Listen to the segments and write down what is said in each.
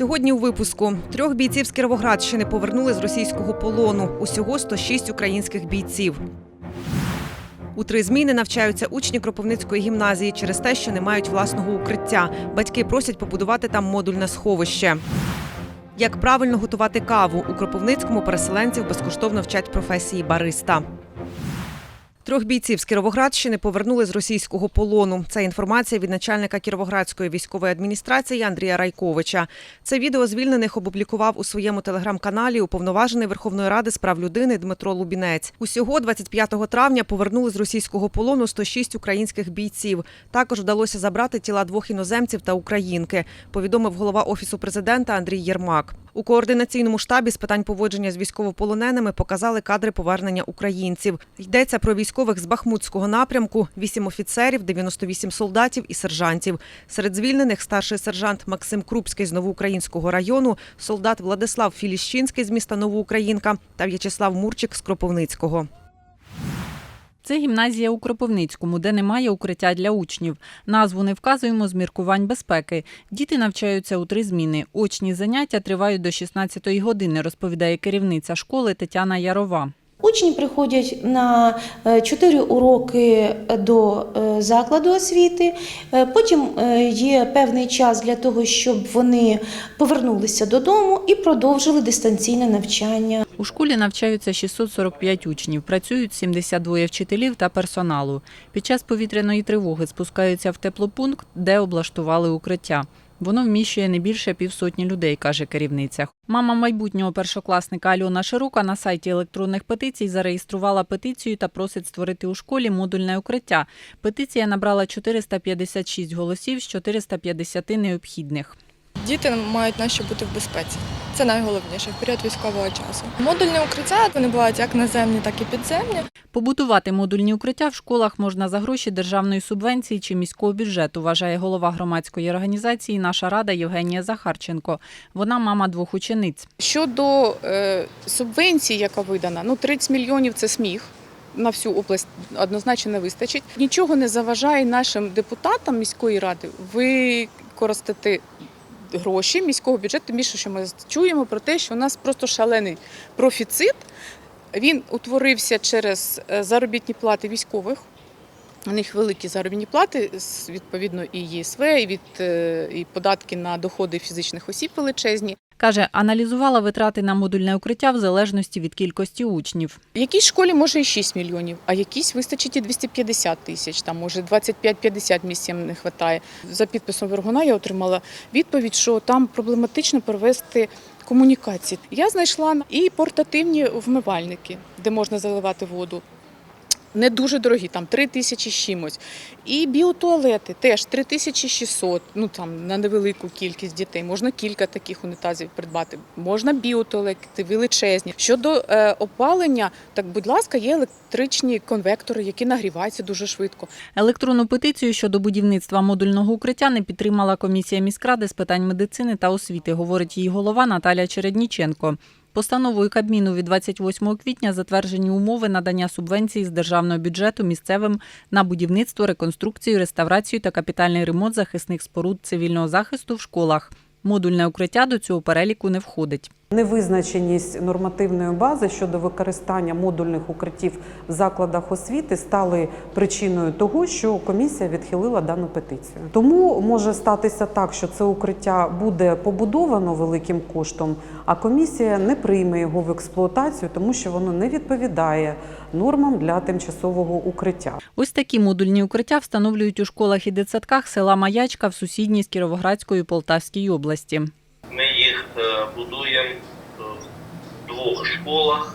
Сьогодні у випуску трьох бійців з Кіровоградщини повернули з російського полону. Усього 106 українських бійців. У три зміни навчаються учні Кропивницької гімназії через те, що не мають власного укриття. Батьки просять побудувати там модульне сховище. Як правильно готувати каву у Кропивницькому переселенців безкоштовно вчать професії бариста. Трьох бійців з Кіровоградщини повернули з російського полону. Це інформація від начальника Кіровоградської військової адміністрації Андрія Райковича. Це відео звільнених опублікував у своєму телеграм-каналі уповноважений Верховної Ради з прав людини Дмитро Лубінець. Усього 25 травня повернули з російського полону 106 українських бійців. Також вдалося забрати тіла двох іноземців та українки. Повідомив голова офісу президента Андрій Єрмак. У координаційному штабі з питань поводження з військовополоненими показали кадри повернення українців. Йдеться про військових з Бахмутського напрямку, 8 офіцерів, 98 солдатів і сержантів. Серед звільнених старший сержант Максим Крупський з Новоукраїнського району, солдат Владислав Філіщинський з міста Новоукраїнка та В'ячеслав Мурчик з Кропивницького. Це гімназія у Кропивницькому, де немає укриття для учнів. Назву не вказуємо з міркувань безпеки. Діти навчаються у три зміни. Очні заняття тривають до 16-ї години, розповідає керівниця школи Тетяна Ярова. Учні приходять на 4 уроки до е, закладу освіти. Е, Потім е, є певний час для того, щоб вони повернулися додому і продовжили дистанційне навчання. У школі навчаються 645 учнів, працюють 72 вчителів та персоналу. Під час повітряної тривоги спускаються в теплопункт, де облаштували укриття. Воно вміщує не більше півсотні людей, каже керівниця. Мама майбутнього першокласника Альона Широка на сайті електронних петицій зареєструвала петицію та просить створити у школі модульне укриття. Петиція набрала 456 голосів з 450 необхідних. Діти мають наші бути в безпеці. Це найголовніше в період військового часу. Модульні укриття вони бувають як наземні, так і підземні. Побудувати модульні укриття в школах можна за гроші державної субвенції чи міського бюджету, вважає голова громадської організації Наша рада Євгенія Захарченко. Вона мама двох учениць. Щодо е, субвенції, яка видана, ну 30 мільйонів це сміх. На всю область однозначно не вистачить. Нічого не заважає нашим депутатам міської ради використати гроші міського бюджету. Тим більше, що ми чуємо про те, що у нас просто шалений профіцит. Він утворився через е, заробітні плати військових. У них великі заробітні плати, відповідно, і ЄСВ, і від е, і податки на доходи фізичних осіб величезні. Каже, аналізувала витрати на модульне укриття в залежності від кількості учнів. В якійсь школі може і 6 мільйонів, а якійсь вистачить і 250 тисяч, там може 25-50 місцям не вистачає. За підписом Вергуна я отримала відповідь, що там проблематично провести комунікації. Я знайшла і портативні вмивальники, де можна заливати воду. Не дуже дорогі, там 3 тисячі чимось. І біотуалети теж 3600, ну там на невелику кількість дітей. Можна кілька таких унітазів придбати. Можна біотуалети величезні. Щодо е, опалення, так будь ласка, є електричні конвектори, які нагріваються дуже швидко. Електронну петицію щодо будівництва модульного укриття не підтримала комісія міськради з питань медицини та освіти, говорить її голова Наталя Чередніченко. Постановою Кабміну від 28 квітня затверджені умови надання субвенції з державного бюджету місцевим на будівництво, реконструкцію, реставрацію та капітальний ремонт захисних споруд цивільного захисту в школах. Модульне укриття до цього переліку не входить. Невизначеність нормативної бази щодо використання модульних укриттів в закладах освіти стали причиною того, що комісія відхилила дану петицію. Тому може статися так, що це укриття буде побудовано великим коштом, а комісія не прийме його в експлуатацію, тому що воно не відповідає нормам для тимчасового укриття. Ось такі модульні укриття встановлюють у школах і дитсадках села Маячка в сусідній з Кіровоградської Полтавській області. Їх е, будуємо в двох школах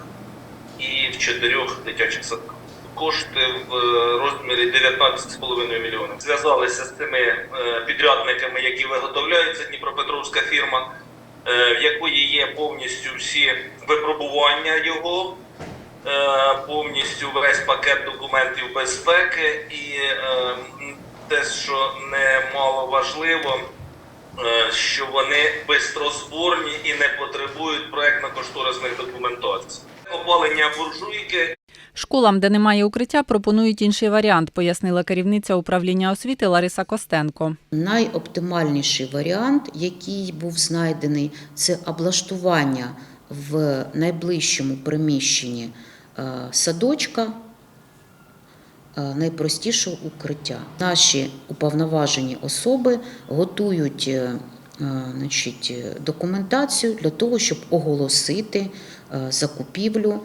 і в чотирьох дитячих садках. Кошти в е, розмірі 19,5 мільйонів. Зв'язалися з цими е, підрядниками, які виготовляють. Це Дніпропетровська фірма, е, в якої є повністю всі випробування його, е, повністю весь пакет документів безпеки і е, те, що немало важливо, е, що вони бистрозборні і не потребують проектно-кошторисних документацій. Опалення буржуйки Школам, де немає укриття, пропонують інший варіант, пояснила керівниця управління освіти Лариса Костенко. Найоптимальніший варіант, який був знайдений, це облаштування в найближчому приміщенні е, садочка е, найпростішого укриття. Наші уповноважені особи готують е, е, значить, документацію для того, щоб оголосити закупівлю,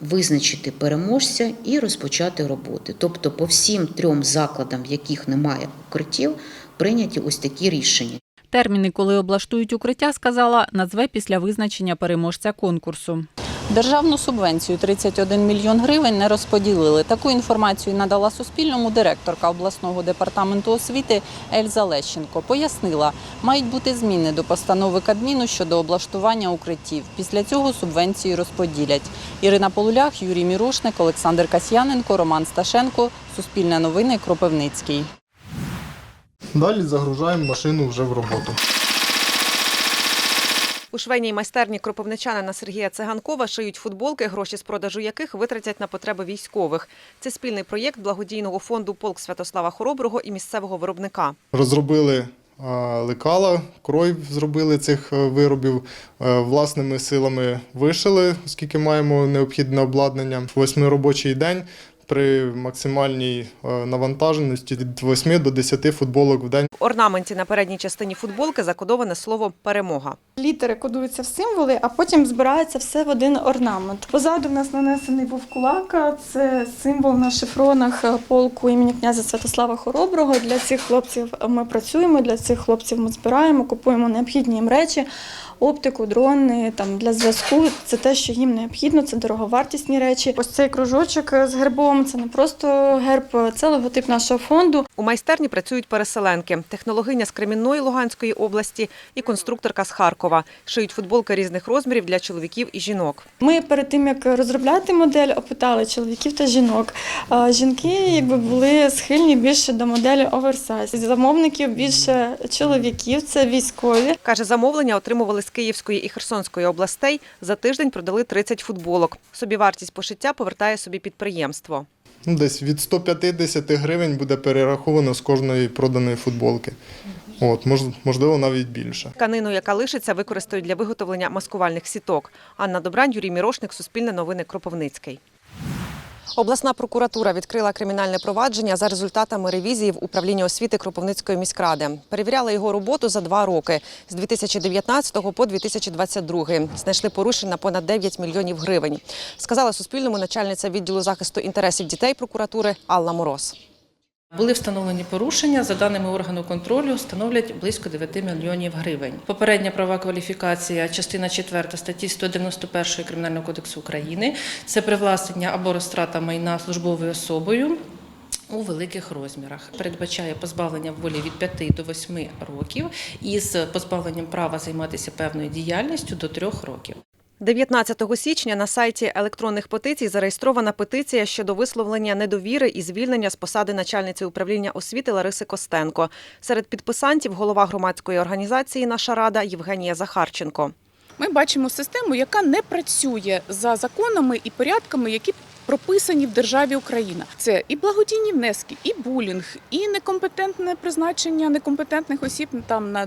визначити переможця і розпочати роботи. Тобто, по всім трьом закладам, в яких немає укриттів, прийняті ось такі рішення. Терміни, коли облаштують укриття, сказала, назве після визначення переможця конкурсу. Державну субвенцію 31 мільйон гривень не розподілили. Таку інформацію надала Суспільному директорка обласного департаменту освіти Ельза Лещенко. Пояснила, мають бути зміни до постанови Кабміну щодо облаштування укриттів. Після цього субвенції розподілять. Ірина Полулях, Юрій Мірошник, Олександр Касьяненко, Роман Сташенко. Суспільне новини. Кропивницький. Далі загружаємо машину вже в роботу. У швейній майстерні кропивничанина Сергія Циганкова шиють футболки, гроші з продажу яких витратять на потреби військових. Це спільний проєкт благодійного фонду Полк Святослава Хороброго і місцевого виробника. Розробили лекала, крой зробили цих е, виробів. Е, Власними силами вишили, оскільки маємо необхідне обладнання. Восьми робочий день при максимальній е, навантаженості від 8 до 10 футболок в день. В орнаменті на передній частині футболки закодоване слово перемога. Літери кодуються в символи, а потім збирається все в один орнамент. Позаду в нас нанесений вовкулака, це символ на шифронах е, полку імені князя Святослава Хороброго. Для цих хлопців ми працюємо, для цих хлопців ми збираємо, купуємо необхідні їм речі, оптику, дрони там для зв'язку. Це те, що їм необхідно, це дороговартісні речі. Ось цей кружочок з гербом це не просто герб, це логотип нашого фонду. У майстерні працюють переселенки, технологиня з Кремінної Луганської області і конструкторка з Харкова. Шиють футболки різних розмірів для чоловіків і жінок. Ми перед тим як розробляти модель, опитали чоловіків та жінок. Жінки якби були схильні більше до моделі оверсайз. Замовників більше чоловіків, це військові. Каже, замовлення отримували з Київської і Херсонської областей. За тиждень продали 30 футболок. Собівартість пошиття повертає собі підприємство. Ну, десь від 150 гривень буде перераховано з кожної проданої футболки. От, можливо, навіть більше. Канину, яка лишиться, використають для виготовлення маскувальних сіток. Анна Добрань, Юрій Мірошник, Суспільне новини, Кропивницький. Обласна прокуратура відкрила кримінальне провадження за результатами ревізії в управлінні освіти Кропивницької міськради. Перевіряла його роботу за два роки з 2019 по 2022. Знайшли порушень на понад 9 мільйонів гривень. Сказала Суспільному начальниця відділу захисту інтересів дітей прокуратури Алла Мороз. Були встановлені порушення, за даними органу контролю, становлять близько 9 мільйонів гривень. Попередня права кваліфікація, частина 4 статті 191 Кримінального кодексу України це привласнення або розтрата майна службовою особою. У великих розмірах передбачає позбавлення волі від 5 до 8 років із позбавленням права займатися певною діяльністю до 3 років. 19 січня на сайті електронних петицій зареєстрована петиція щодо висловлення недовіри і звільнення з посади начальниці управління освіти Лариси Костенко. Серед підписантів голова громадської організації Наша рада Євгенія Захарченко. Ми бачимо систему, яка не працює за законами і порядками, які прописані в державі Україна. Це і благодійні внески, і булінг, і некомпетентне призначення некомпетентних осіб там на,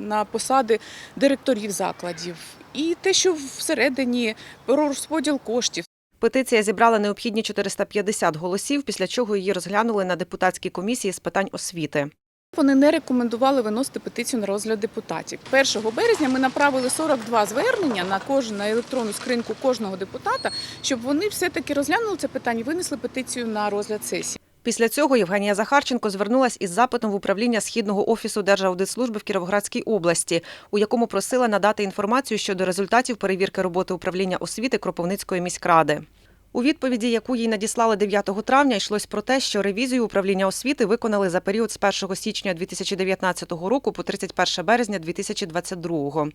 на посади директорів закладів, і те, що всередині про розподіл коштів. Петиція зібрала необхідні 450 голосів, після чого її розглянули на депутатській комісії з питань освіти. Вони не рекомендували виносити петицію на розгляд депутатів. 1 березня ми направили 42 звернення на кожну на електронну скриньку кожного депутата, щоб вони все-таки розглянули це питання і винесли петицію на розгляд сесії. Після цього Євгенія Захарченко звернулася із запитом в управління Східного офісу Держаудитслужби в Кіровоградській області, у якому просила надати інформацію щодо результатів перевірки роботи управління освіти Кропивницької міськради. У відповіді, яку їй надіслали 9 травня, йшлось про те, що ревізію управління освіти виконали за період з 1 січня 2019 року по 31 березня 2022.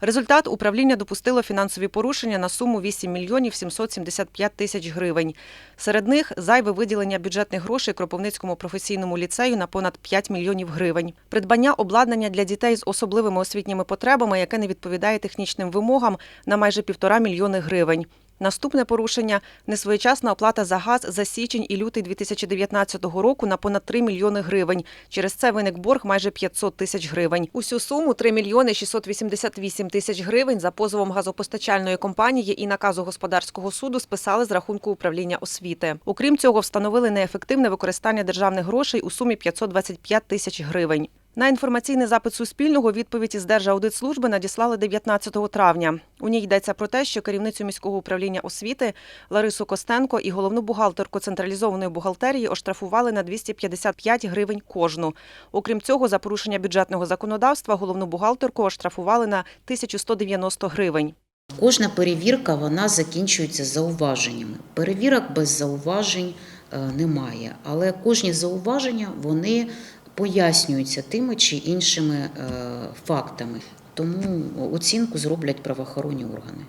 Результат управління допустило фінансові порушення на суму 8 мільйонів 775 тисяч гривень. Серед них зайве виділення бюджетних грошей Кропивницькому професійному ліцею на понад 5 мільйонів гривень. Придбання обладнання для дітей з особливими освітніми потребами, яке не відповідає технічним вимогам, на майже півтора мільйони гривень. Наступне порушення несвоєчасна оплата за газ за січень і лютий 2019 року на понад 3 мільйони гривень. Через це виник борг майже 500 тисяч гривень. Усю суму 3 мільйони 688 тисяч гривень за позовом газопостачальної компанії і наказу господарського суду списали з рахунку управління освіти. Окрім цього, встановили неефективне використання державних грошей у сумі 525 тисяч гривень. На інформаційний запит Суспільного відповідь із Держаудитслужби надіслали 19 травня. У ній йдеться про те, що керівницю міського управління освіти Ларису Костенко і головну бухгалтерку централізованої бухгалтерії оштрафували на 255 гривень кожну. Окрім цього, за порушення бюджетного законодавства головну бухгалтерку оштрафували на 1190 гривень. Кожна перевірка вона закінчується зауваженнями. Перевірок без зауважень е, немає, але кожні зауваження вони пояснюються тими чи іншими е, фактами. Тому оцінку зроблять правоохоронні органи.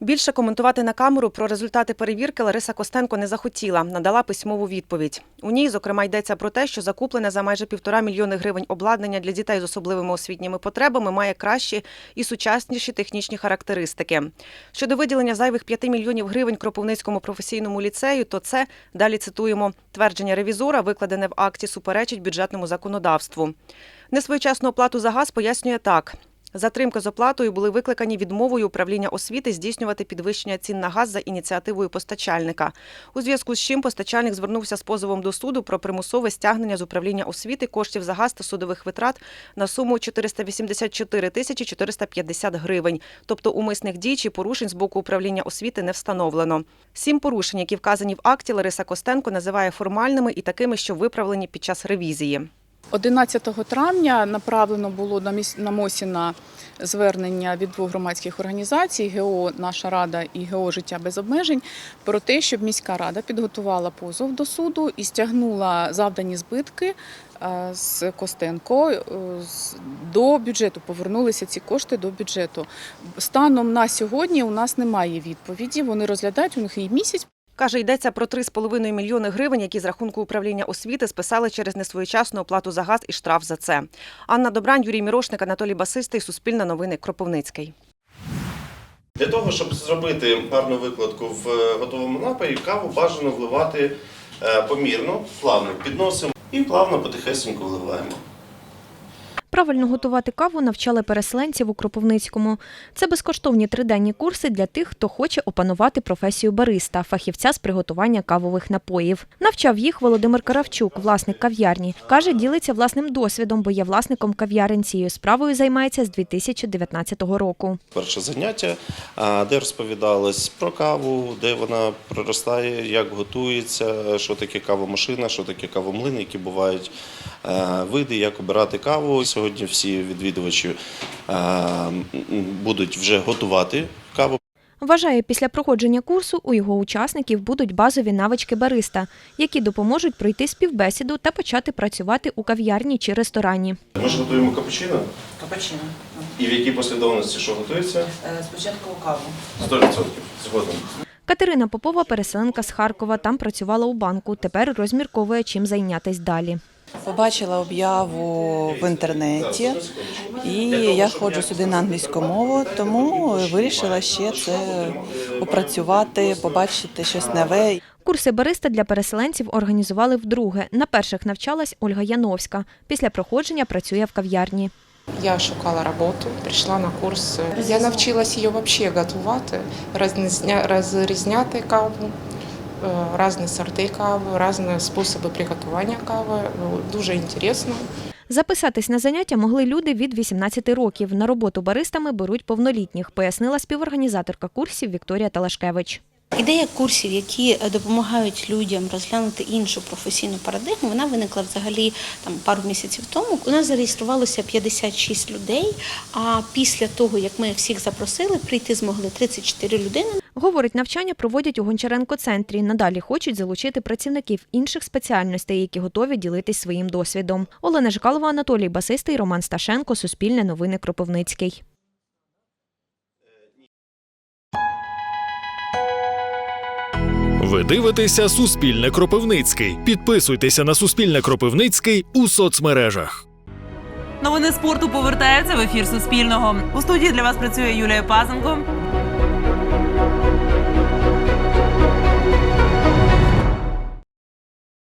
Більше коментувати на камеру про результати перевірки Лариса Костенко не захотіла, надала письмову відповідь. У ній, зокрема, йдеться про те, що закуплене за майже півтора мільйони гривень обладнання для дітей з особливими освітніми потребами має кращі і сучасніші технічні характеристики. Щодо виділення зайвих 5 мільйонів гривень Кропивницькому професійному ліцею, то це далі цитуємо твердження ревізора, викладене в акті, суперечить бюджетному законодавству. Несвоєчасну оплату за газ пояснює так. Затримки з оплатою були викликані відмовою управління освіти здійснювати підвищення цін на газ за ініціативою постачальника. У зв'язку з чим постачальник звернувся з позовом до суду про примусове стягнення з управління освіти коштів за газ та судових витрат на суму 484 тисячі 450 гривень. Тобто умисних дій чи порушень з боку управління освіти не встановлено. Сім порушень, які вказані в акті, Лариса Костенко називає формальними і такими, що виправлені під час ревізії. 11 травня направлено було на Мосіна звернення від двох громадських організацій ГО Наша Рада і ГО Життя без обмежень про те, щоб міська рада підготувала позов до суду і стягнула завдані збитки е, з Костенко е, до бюджету. Повернулися ці кошти до бюджету. Станом на сьогодні у нас немає відповіді. Вони розглядають у них і місяць. Каже, йдеться про 3,5 мільйони гривень, які з рахунку управління освіти списали через несвоєчасну оплату за газ і штраф за це. Анна Добрань, Юрій Мірошник, Анатолій Басистий, Суспільне новини, Кропивницький. Для того, щоб зробити гарну викладку в е, готовому напої, каву бажано вливати е, помірно, плавно підносимо і плавно потихесенько вливаємо. Правильно готувати каву навчали переселенців у Кропивницькому. Це безкоштовні триденні курси для тих, хто хоче опанувати професію бариста, фахівця з приготування кавових напоїв. Навчав їх Володимир Каравчук, власник кав'ярні. Каже, ділиться власним досвідом, бо є власником кав'ярень. Цією справою займається з 2019 року. Перше заняття, де розповідалось про каву, де вона проростає, як готується, що таке кавомашина, що таке кавомлин, які бувають види, як обирати каву. Сьогодні всі відвідувачі е, будуть вже готувати каву. Вважає, після проходження курсу у його учасників будуть базові навички бариста, які допоможуть пройти співбесіду та почати працювати у кав'ярні чи ресторані. Ми ж готуємо капучино. Капучино. І в якій послідовності що готується? Е, Спочатку каву. 100% згодом. Катерина Попова, переселенка з Харкова, там працювала у банку. Тепер розмірковує, чим зайнятись далі. Побачила об'яву в інтернеті, і я ходжу сюди на англійську мову, тому вирішила ще це опрацювати, побачити щось нове. Курси бариста для переселенців організували вдруге. На перших навчалась Ольга Яновська. Після проходження працює в кав'ярні. Я шукала роботу, прийшла на курс. Я навчилась її взагалі готувати, розрізня- розрізняти каву, е, різні сорти кави, різні способи приготування кави. Дуже цікаво. Записатись на заняття могли люди від 18 років. На роботу баристами беруть повнолітніх, пояснила співорганізаторка курсів Вікторія Талашкевич. Ідея курсів, які е, допомагають людям розглянути іншу професійну парадигму, вона виникла взагалі там пару місяців тому. У нас зареєструвалося 56 людей. А після того, як ми всіх запросили, прийти змогли 34 людини. Говорить, навчання проводять у Гончаренко-центрі. Надалі хочуть залучити працівників інших спеціальностей, які готові ділитись своїм досвідом. Олена Жкалова, Анатолій Басистий, Роман Сташенко, Суспільне новини Кропивницький. Ви дивитеся Суспільне Кропивницький. Підписуйтеся на Суспільне Кропивницький у соцмережах. Новини спорту повертаються в ефір Суспільного. У студії для вас працює Юлія Пазенко.